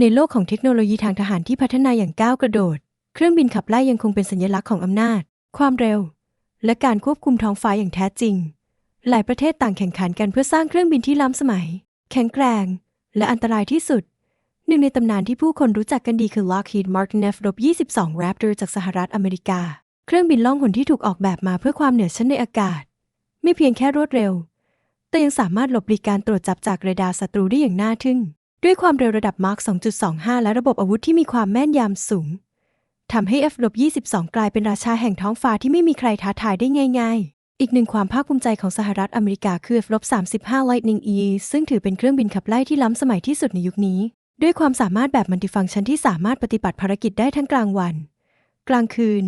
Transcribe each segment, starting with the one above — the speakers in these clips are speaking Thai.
ในโลกของเทคโนโลยีทางทหารที่พัฒนาอย่างก้าวกระโดด เครื่องบินขับไล่ยังคงเป็นสัญลักษณ์ของอำนาจ ความเร็ว และการควบคุมท้องฟ้าอย่างแท้จริง หลายประเทศต่างแข่งขันกันเพื่อสร้างเครื่องบินที่ล้ำสมัย แข็งแกร่งและอันตรายที่สุด หนึ่งในตำนานที่ผู้คนรู้จักกันดีคือ Lockheed Martin F-22 Raptor จากสหรัฐอเมริกา เครื่องบินล่องหนที่ถูกออกแบบมาเพื่อความเหนือชั้นในอากาศ ไม่เพียงแค่รวดเร็ว แต่ยังสามารถหลบหลีกการตรวจจับจากเรดาร์ศัตรูได้อย่างน่าทึ่ง ด้วยความเร็วระดับมาร์ค2.25 และระบบอาวุธที่มีความแม่นยำสูงทำให้ F-22 กลายเป็นราชาแห่งท้องฟ้าที่ไม่มีใครท้าทายได้ง่ายๆ อีกหนึ่งความภาคภูมิใจของสหรัฐอเมริกาคือ F-35 Lightning E ซึ่งถือเป็นเครื่องบินขับไล่ที่ล้ำสมัยที่สุดในยุคนี้ ด้วยความสามารถแบบมัลติฟังก์ชันที่สามารถปฏิบัติภารกิจได้ทั้งกลางวัน กลางคืน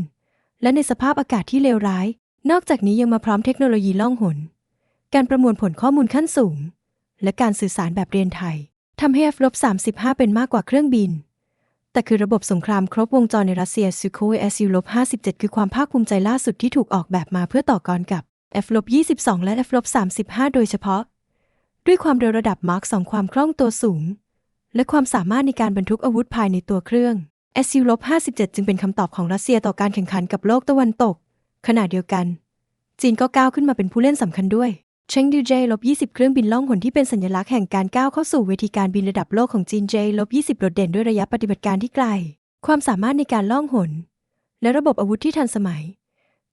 และในสภาพอากาศที่เลวร้าย นอกจากนี้ยังมาพร้อมเทคโนโลยีล่องหน การประมวลผลข้อมูลขั้นสูง และการสื่อสารแบบเรียนไทย ทำให้ F-35 เป็นมากกว่าเครื่องบิน แต่คือระบบสงครามครบวงจรในรัสเซีย Sukhoi Su-57 คือความภาคภูมิใจล่าสุดที่ถูกออกแบบมาเพื่อต่อกรกับ F-22 และ F-35 โดยเฉพาะ ด้วยความเร็วระดับมาร์ค2ความคล่องตัวสูง และความสามารถในการบรรทุกอาวุธภายในตัวเครื่อง Su-57 จึงเป็นคำตอบของรัสเซียต่อการแข่งขันกับโลกตะวันตก ขณะเดียวกัน จีนก็ก้าวขึ้นมาเป็นผู้เล่นสำคัญด้วย เชงดูเจลบ20 เครื่องบินล่องหนที่เป็นสัญลักษณ์แห่งการก้าวเข้าสู่เวทีการบินระดับโลกของจีนเจลบ20โดดเด่นด้วยระยะปฏิบัติการที่ไกล ความสามารถในการล่องหน และระบบอาวุธที่ทันสมัย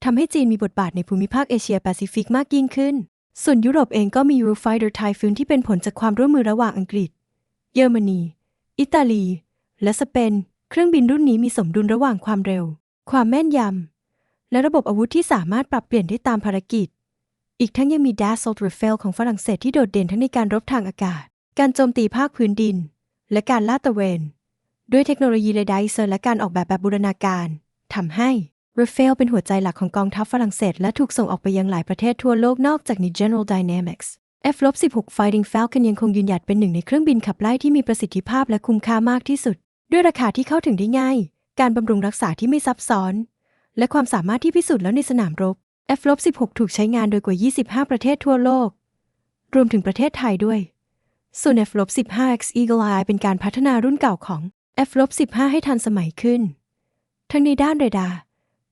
ทำให้จีนมีบทบาทในภูมิภาคเอเชียแปซิฟิกมากยิ่งขึ้น ส่วนยุโรปเองก็มี Eurofighter Typhoon ที่เป็นผลจากความร่วมมือระหว่างอังกฤษ เยอรมนี อิตาลี และสเปน เครื่องบินรุ่นนี้มีสมดุลระหว่างความเร็ว ความแม่นยำและระบบอาวุธที่สามารถปรับเปลี่ยนได้ตามภารกิจ อีกทั้งยังมี Dassault Rafale ของฝรั่งเศสที่โดดเด่นทั้งในการรบทางอากาศ การโจมตีภาคพื้นดิน และการลาดตระเวน ด้วยเทคโนโลยีเรดาร์เซอร์และการออกแบบแบบบูรณาการทำให้ Rafale เป็นหัวใจหลักของกองทัพฝรั่งเศส และถูกส่งออกไปยังหลายประเทศทั่วโลกนอกจากนี้ General Dynamics F-16 Fighting Falcon ยังคงยืนหยัดเป็นหนึ่งในเครื่องบินขับไล่ที่มีประสิทธิภาพและคุ้มค่ามากที่สุด ด้วยราคาที่เข้าถึงได้ง่าย การบำรุงรักษาที่ไม่ซับซ้อน และความสามารถที่พิสูจน์แล้วในสนามรบ F-16 ถูกใช้งานโดยกว่า 25 ประเทศทั่วโลก รวมถึงประเทศไทยด้วย ส่วน F-15X Eagle Eye เป็นการพัฒนารุ่นเก่าของ F-15 ให้ทันสมัยขึ้น ทั้งในด้านเรดาร์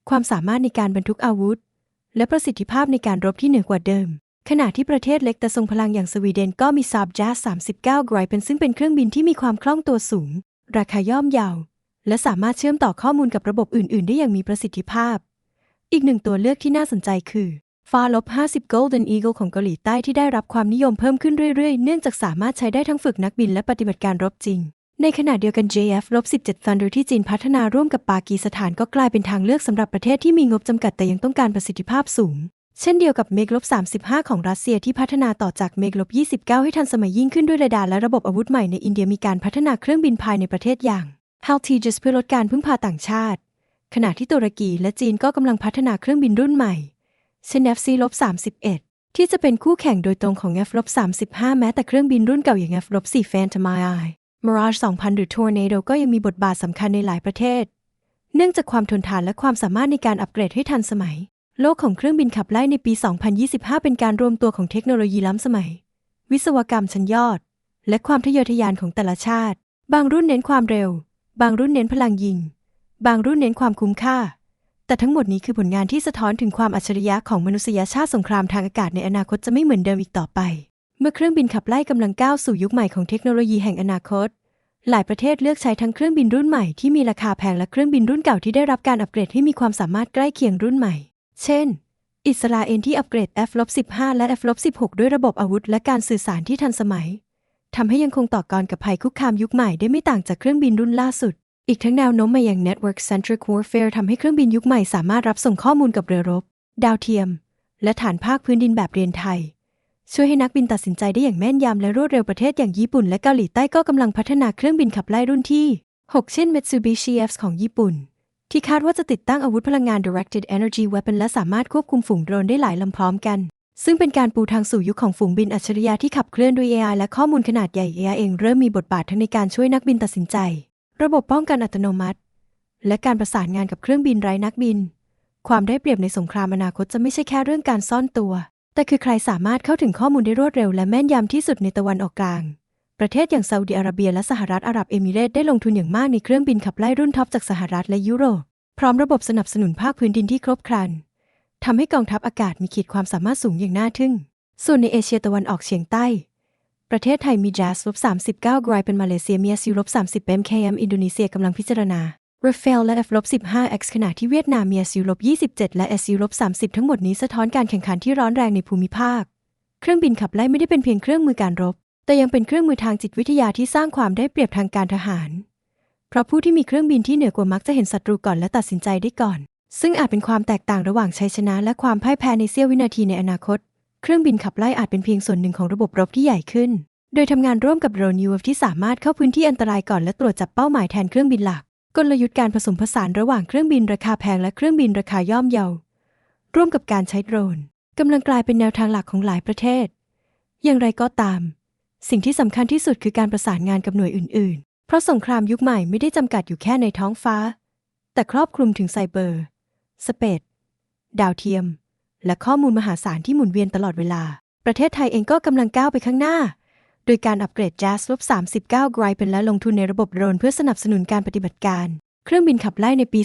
ความสามารถในการบรรทุกอาวุธ และประสิทธิภาพในการรบที่เหนือกว่าเดิม ขณะที่ประเทศเล็กแต่ทรงพลังอย่างสวีเดนก็มี Saab Jazz 39 Gripen ซึ่งเป็นเครื่องบินที่มีความคล่องตัวสูง ราคาย่อมเยา และสามารถเชื่อมต่อข้อมูลกับระบบอื่น ๆ ได้อย่างมีประสิทธิภาพ อีกหนึ่งตัวเลือกที่น่าสนใจคือฟ้าลบ50 Golden Eagle ของเกาหลีใต้ที่ได้รับความนิยมเพิ่มขึ้นเรื่อยๆ เนื่องจากสามารถใช้ได้ทั้งฝึกนักบินและปฏิบัติการรบจริง ในขณะเดียวกัน JF ลบ17 Thunder ที่จีนพัฒนาร่วมกับปากีสถานก็กลายเป็นทางเลือกสำหรับประเทศที่มีงบจำกัดแต่ยังต้องการประสิทธิภาพสูง เช่นเดียวกับเมกลบ35 ของรัสเซียที่พัฒนาต่อจากเมกลบ29 ให้ทันสมัยยิ่งขึ้นด้วยเรดาร์และระบบอาวุธใหม่ในอินเดียมีการพัฒนาเครื่องบินภายในประเทศอย่าง h a l t i j u s เพื่อลดการพึ่งพาต่างชาติ ขณะที่ตุรกีและจีนก็กำลังพัฒนาเครื่องบินรุ่นใหม่เช่น FC-31 ที่จะเป็นคู่แข่งโดยตรงของ F-35 แม้แต่เครื่องบินรุ่นเก่าอย่าง F-4 Phantom II Mirage 2000 หรือ Tornado ก็ยังมีบทบาทสำคัญในหลายประเทศ เนื่องจากความทนทานและความสามารถในการอัปเกรดให้ทันสมัย โลกของเครื่องบินขับไล่ในปี 2025 เป็นการรวมตัวของเทคโนโลยีล้ำสมัย วิศวกรรมชั้นยอด และความทะเยอทะยานของแต่ละชาติ บางรุ่นเน้นความเร็ว บางรุ่นเน้นพลังยิง บางรุ่นเน้นความคุ้มค่า แต่ทั้งหมดนี้คือผลงานที่สะท้อนถึงความอัจฉริยะของมนุษยชาติสงครามทางอากาศในอนาคตจะไม่เหมือนเดิมอีกต่อไป เมื่อเครื่องบินขับไล่กำลังก้าวสู่ยุคใหม่ของเทคโนโลยีแห่งอนาคต หลายประเทศเลือกใช้ทั้งเครื่องบินรุ่นใหม่ที่มีราคาแพงและเครื่องบินรุ่นเก่าที่ได้รับการอัปเกรดให้มีความสามารถใกล้เคียงรุ่นใหม่ เช่น อิสราเอลที่อัปเกรด F-15 และ F-16 ด้วยระบบอาวุธ และการสื่อสารที่ทันสมัยทำให้ยังคงต่อกรกับภัยคุกคามยุคใหม่ได้ไม่ต่างจากเครื่องบินรุ่นล่าสุด อีกทั้งแนวโน้มมาอย่าง Network Centric Warfare ทำให้เครื่องบินยุคใหม่สามารถรับส่งข้อมูลกับเรือรบ ดาวเทียม และฐานภาคพื้นดินแบบเรียนไทย ช่วยให้นักบินตัดสินใจได้อย่างแม่นยำและรวดเร็วประเทศอย่างญี่ปุ่นและเกาหลีใต้ก็กำลังพัฒนาเครื่องบินขับไล่รุ่นที่ 6 เช่น Mitsubishi F ของญี่ปุ่น ที่คาดว่าจะติดตั้งอาวุธพลังงาน Directed Energy Weapon และสามารถควบคุมฝูงโดรนได้หลายลำพร้อมกัน ซึ่งเป็นการปูทางสู่ยุคของฝูงบินอัจฉริยะที่ขับเคลื่อนด้วย AI และข้อมูลขนาดใหญ่ AI เองเริ่มมีบทบาททั้งในการช่วยนักบินตัดสินใจ ระบบป้องกันอัตโนมัติ และการประสานงานกับเครื่องบินไร้นักบิน ความได้เปรียบในสงครามอนาคตจะไม่ใช่แค่เรื่องการซ่อนตัว แต่คือใครสามารถเข้าถึงข้อมูลได้รวดเร็วและแม่นยำที่สุดในตะวันออกกลาง ประเทศอย่างซาอุดิอาระเบียและสหรัฐอาหรับเอมิเรตส์ได้ลงทุนอย่างมากในเครื่องบินขับไล่รุ่นท็อปจากสหรัฐและยุโรป พร้อมระบบสนับสนุนภาคพื้นดินที่ครบครันทำให้กองทัพอากาศมีขีดความสามารถสูงอย่างน่าทึ่ง ส่วนในเอเชียตะวันออกเฉียงใต้ ประเทศไทยมี JAS ลบ39กรายเป็นมาเลเซียมี SU ลบ30 MKM อินโดนีเซียกำลังพิจารณา Rafale และ F ลบ15 X ขณะที่เวียดนามมี SU ลบ27 และ SU ลบ30 ทั้งหมดนี้สะท้อนการแข่งขันที่ร้อนแรงในภูมิภาค เครื่องบินขับไล่ไม่ได้เป็นเพียงเครื่องมือการรบ แต่ยังเป็นเครื่องมือทางจิตวิทยาที่สร้างความได้เปรียบทางการทหาร เพราะผู้ที่มีเครื่องบินที่เหนือกว่ามักจะเห็นศัตรูก่อนและตัดสินใจได้ก่อน ซึ่งอาจเป็นความแตกต่างระหว่างชัยชนะ และความพ่ายแพ้ในเสี้ยววินาทีในอนาคต เครื่องบินขับไล่อาจเป็นเพียงส่วนหนึ่งของระบบรบที่ใหญ่ขึ้น โดยทำงานร่วมกับโดรน UAV ที่สามารถเข้าพื้นที่อันตรายก่อนและตรวจจับเป้าหมายแทนเครื่องบินหลัก กลยุทธ์การผสมผสานระหว่างเครื่องบินราคาแพงและเครื่องบินราคาย่อมเยา ร่วมกับการใช้โดรนกำลังกลายเป็นแนวทางหลักของหลายประเทศ อย่างไรก็ตาม สิ่งที่สำคัญที่สุดคือการประสานงานกับหน่วยอื่น ๆ เพราะสงครามยุคใหม่ไม่ได้จำกัดอยู่แค่ในท้องฟ้า แต่ครอบคลุมถึงไซเบอร์ สเปซดาวเทียม และข้อมูลมหาศาลที่หมุนเวียนตลอดเวลา ประเทศไทยเองก็กำลังก้าวไปข้างหน้า โดยการอัปเกรด JAS ลบ39ไกรเป็นและลงทุนในระบบโดรนเพื่อสนับสนุนการปฏิบัติการ เครื่องบินขับไล่ในปี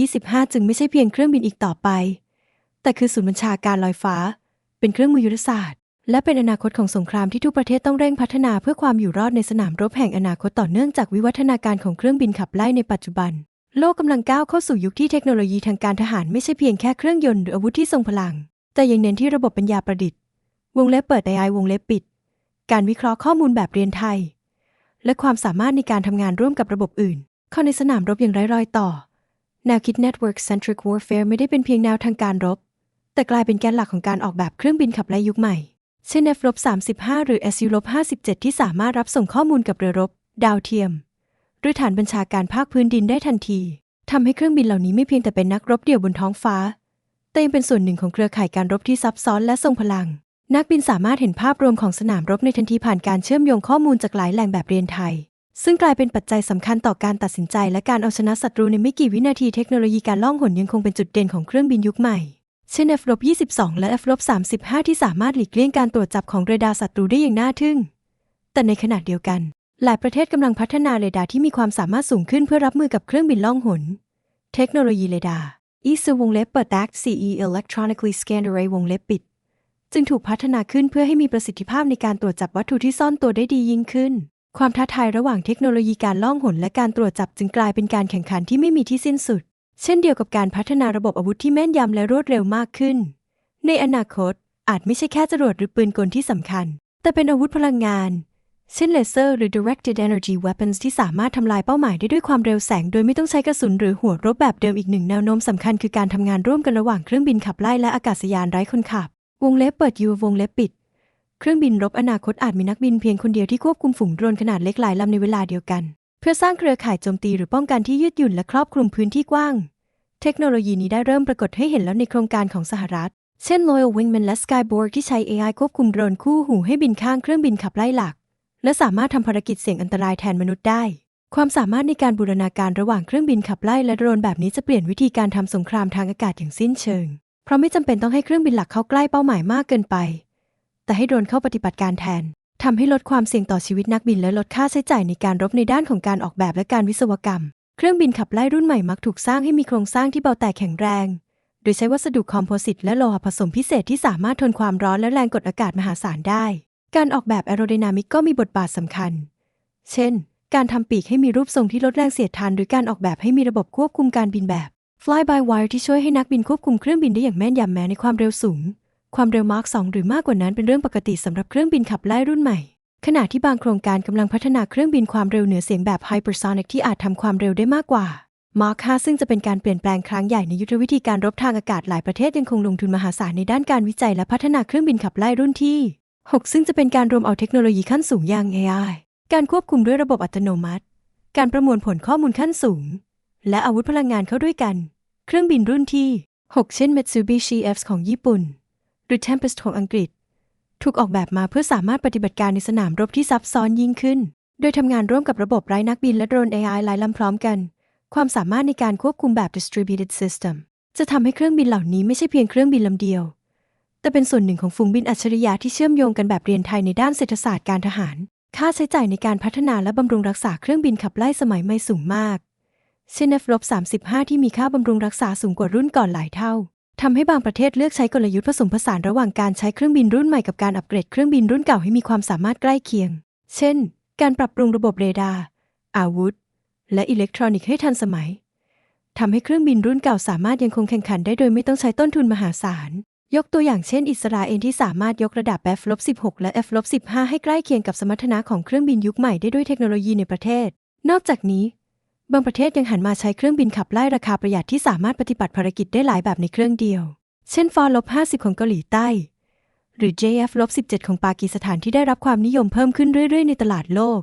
2025 จึงไม่ใช่เพียงเครื่องบินอีกต่อไป แต่คือศูนย์บัญชาการลอยฟ้า เป็นเครื่องมือยุทธศาสตร์ และเป็นอนาคตของสงครามที่ทุกประเทศต้องเร่งพัฒนาเพื่อความอยู่รอดในสนามรบแห่งอนาคตต่อเนื่องจากวิวัฒนาการของเครื่องบินขับไล่ในปัจจุบัน โลกกำลังก้าวเข้าสู่ยุคที่เทคโนโลยีทางการทหารไม่ใช่เพียงแค่เครื่องยนต์หรืออาวุธที่ทรงพลัง แต่ยังเน้นที่ระบบปัญญาประดิษฐ์ วงเล็บเปิด AI วงเล็บปิด การวิเคราะห์ข้อมูลแบบเรียนไทย และความสามารถในการทำงานร่วมกับระบบอื่น เข้าในสนามรบอย่างไร้รอยต่อ แนวคิด Network Centric Warfare ไม่ได้เป็นเพียงแนวทางการรบ แต่กลายเป็นแกนหลักของการออกแบบเครื่องบินขับไล่ยุคใหม่ เช่น F-35 หรือ SU-57 ที่สามารถรับส่งข้อมูลกับเรือรบ ดาวเทียม หรือฐานบัญชาการภาคพื้นดินได้ทันทีทำให้เครื่องบินเหล่านี้ไม่เพียงแต่เป็นนักรบเดี่ยวบนท้องฟ้า แต่ยังเป็นส่วนหนึ่งของเครือข่ายการรบที่ซับซ้อนและทรงพลัง นักบินสามารถเห็นภาพรวมของสนามรบในทันทีผ่านการเชื่อมโยงข้อมูลจากหลายแหล่งแบบเรียนไทย ซึ่งกลายเป็นปัจจัยสำคัญต่อการตัดสินใจ และการเอาชนะศัตรูในไม่กี่วินาทีเทคโนโลยีการล่องหนยังคงเป็นจุดเด่นของเครื่องบินยุคใหม่ เช่น F-22 และ F-35 ที่สามารถหลีกเลี่ยงการตรวจจับของเรดาร์ศัตรูได้อย่างน่าทึ่ง แต่ในขณะเดียวกัน หลายประเทศกำลังพัฒนาเรดาร์ที่มีความสามารถสูงขึ้นเพื่อรับมือกับเครื่องบินล่องหน เทคโนโลยีเรดาร์ ESA วงเล็บเปิด ACT CE Electronically Scanned Array วงเล็บปิด จึงถูกพัฒนาขึ้นเพื่อให้มีประสิทธิภาพในการตรวจจับวัตถุที่ซ่อนตัวได้ดียิ่งขึ้น ความท้าทายระหว่างเทคโนโลยีการล่องหนและการตรวจจับจึงกลายเป็นการแข่งขันที่ไม่มีที่สิ้นสุด เช่นเดียวกับการพัฒนาระบบอาวุธที่แม่นยำและรวดเร็วมากขึ้น ในอนาคต อาจไม่ใช่แค่จรวดหรือปืนกลที่สำคัญ แต่เป็นอาวุธพลังงาน เช่นเลเซอร์หรือ directed energy weapons ที่สามารถทำลายเป้าหมายได้ด้วยความเร็วแสง โดยไม่ต้องใช้กระสุนหรือหัวรบแบบเดิมอีกหนึ่งแนวโน้มสำคัญคือการทำงานร่วมกันระหว่างเครื่องบินขับไล่และอากาศยานไร้คนขับ วงเล็บเปิดยูวงเล็บปิด เครื่องบินรบอนาคตอาจมีนักบินเพียงคนเดียวที่ควบคุมฝูงโดรนขนาดเล็กหลายลำในเวลาเดียวกัน เพื่อสร้างเครือข่ายโจมตีหรือป้องกันที่ยืดหยุ่นและครอบคลุมพื้นที่กว้าง เทคโนโลยีนี้ได้เริ่มปรากฏให้เห็นแล้วในโครงการของสหรัฐ เช่น Loyal Wingman และ Skyborg ที่ใช้ AI ควบคุมโดรนคู่หูให้บินข้างเครื่องบินขับไล่หลัก และสามารถทำภารกิจเสี่ยงอันตรายแทนมนุษย์ได้ ความสามารถในการบูรณาการระหว่างเครื่องบินขับไล่และโดรนแบบนี้จะเปลี่ยนวิธีการทำสงครามทางอากาศอย่างสิ้นเชิง เพราะไม่จำเป็นต้องให้เครื่องบินหลักเข้าใกล้เป้าหมายมากเกินไป แต่ให้โดรนเข้าปฏิบัติการแทนทำให้ลดความเสี่ยงต่อชีวิตนักบินและลดค่าใช้จ่ายในการรบในด้านของการออกแบบและการวิศวกรรม เครื่องบินขับไล่รุ่นใหม่มักถูกสร้างให้มีโครงสร้างที่เบาแต่แข็งแรง โดยใช้วัสดุคอมโพสิตและโลหะผสมพิเศษที่สามารถทนความร้อนและแรงกดอากาศมหาศาลได้ การออกแบบแอโรไดนามิกก็มีบทบาทสำคัญ เช่น การทำปีกให้มีรูปทรงที่ลดแรงเสียดทานหรือการออกแบบให้มีระบบควบคุมการบินแบบ Fly by wire ที่ช่วยให้นักบินควบคุมเครื่องบินได้อย่างแม่นยำแม้ในความเร็วสูง ความเร็วมาร์ค2หรือมากกว่านั้นเป็นเรื่องปกติสำหรับเครื่องบินขับไล่รุ่นใหม่ ขณะที่บางโครงการกำลังพัฒนาเครื่องบินความเร็วเหนือเสียงแบบ hypersonic ที่อาจทำความเร็วได้มากกว่า Mark 5ซึ่งจะเป็นการเปลี่ยนแปลงครั้งใหญ่ในยุทธวิธีการรบทางอากาศหลายประเทศยังคงลงทุนมหาศาลในด้านการวิจัยและพัฒนาเครื่องบินขับไล่รุ่นที่ 6 ซึ่งจะเป็นการรวมเอาเทคโนโลยีขั้นสูงอย่าง AI การควบคุมด้วยระบบอัตโนมัติ การประมวลผลข้อมูลขั้นสูง และอาวุธพลังงานเข้าด้วยกัน เครื่องบินรุ่นที่ 6 เช่น Mitsubishi F ของญี่ปุ่น หรือ Tempest ของอังกฤษ ถูกออกแบบมาเพื่อสามารถปฏิบัติการในสนามรบที่ซับซ้อนยิ่งขึ้น โดยทำงานร่วมกับระบบไร้นักบินและโดรน AI หลายลำพร้อมกัน ความสามารถในการควบคุมแบบ distributed system จะทำให้เครื่องบินเหล่านี้ไม่ใช่เพียงเครื่องบินลำเดียว แต่เป็นส่วนหนึ่งของฝูงบินอัจฉริยะที่เชื่อมโยงกันแบบเรียนไทยในด้านเศรษฐศาสตร์การทหาร ค่าใช้จ่ายในการพัฒนาและบำรุงรักษาเครื่องบินขับไล่สมัยใหม่สูงมากเช่น F-35 ที่มีค่าบำรุงรักษาสูงกว่ารุ่นก่อนหลายเท่าทำให้บางประเทศเลือกใช้กลยุทธ์ผสมผสานระหว่างการใช้เครื่องบินรุ่นใหม่กับการอัปเกรดเครื่องบินรุ่นเก่าให้มีความสามารถใกล้เคียง เช่น การปรับปรุงระบบเรดาร์ อาวุธ และอิเล็กทรอนิกส์ให้ทันสมัยทำให้เครื่องบินรุ่นเก่าสามารถยังคงแข่งขันได้โดยไม่ต้องใช้ต้นทุนมหาศาล ยกตัวอย่างเช่นอิสราเอลที่สามารถยกระดับ F-16 และ F-15 ให้ใกล้เคียงกับสมรรถนะของเครื่องบินยุคใหม่ได้ด้วยเทคโนโลยีในประเทศ นอกจากนี้ บางประเทศยังหันมาใช้เครื่องบินขับไล่ราคาประหยัดที่สามารถปฏิบัติภารกิจได้หลายแบบในเครื่องเดียว เช่นฟอร์ลบ50 ของเกาหลีใต้ หรือ JF-17 ของปากีสถานที่ได้รับความนิยมเพิ่มขึ้นเรื่อยๆ ในตลาดโลก